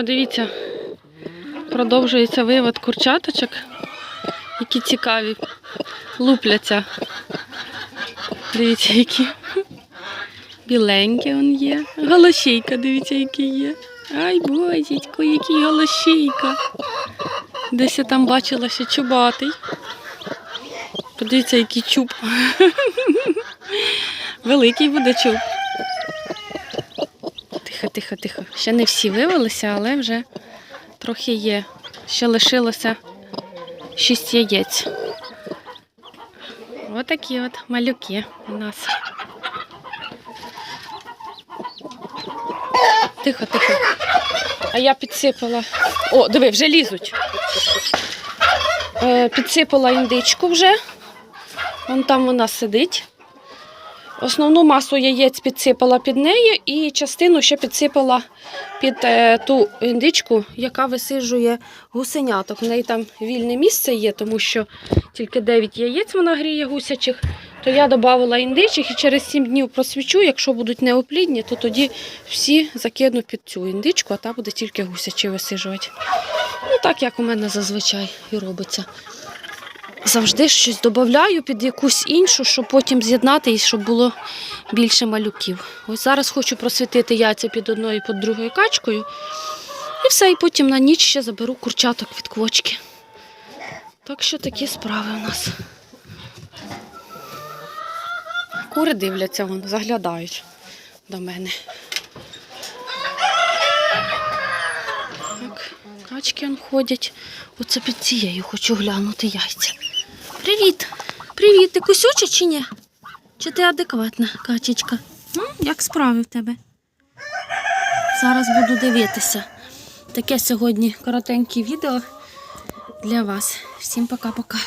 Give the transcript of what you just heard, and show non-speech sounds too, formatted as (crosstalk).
Подивіться, продовжується вивод курчаточок, які цікаві, лупляться. Дивіться, які біленькі он є. Голощейка, дивіться, який є. Ай, бозітько, який голощейка. Десь я там бачила ще чубатий. Подивіться, який чуб. (laughs) Великий буде чуб. Тихо, тихо, тихо. Ще не всі вивелися, але вже трохи є. Ще лишилося шість яєць. Отакі от малюки у нас. Тихо, тихо. А я підсипала. О, диви, вже лізуть. Е, підсипала індичку вже. Вон там вона сидить. Основну масу яєць підсипала під неї і частину ще підсипала під е, ту індичку, яка висиджує гусеняток. В неї там вільне місце є, тому що тільки 9 яєць вона гріє гусячих. То я додавала індичих і через 7 днів просвічу. Якщо будуть неоплідні, то тоді всі закину під цю індичку, а та буде тільки гусячі висиджувати. Ну так як у мене зазвичай і робиться. Завжди щось додаю під якусь іншу, щоб потім з'єднати і щоб було більше малюків. Ось зараз хочу просвітити яйця під одною і під другою качкою. І все, і потім на ніч ще заберу курчаток від квочки. Так що такі справи у нас. Кури дивляться, вон, заглядають до мене. Так, качки он ходять. Оце під цією хочу глянути яйця. Привіт! Привіт, ти кусюча чи ні? Чи ти адекватна, качечка? Ну, Як справи в тебе? Зараз буду дивитися. Таке сьогодні коротеньке відео для вас. Всім пока-пока.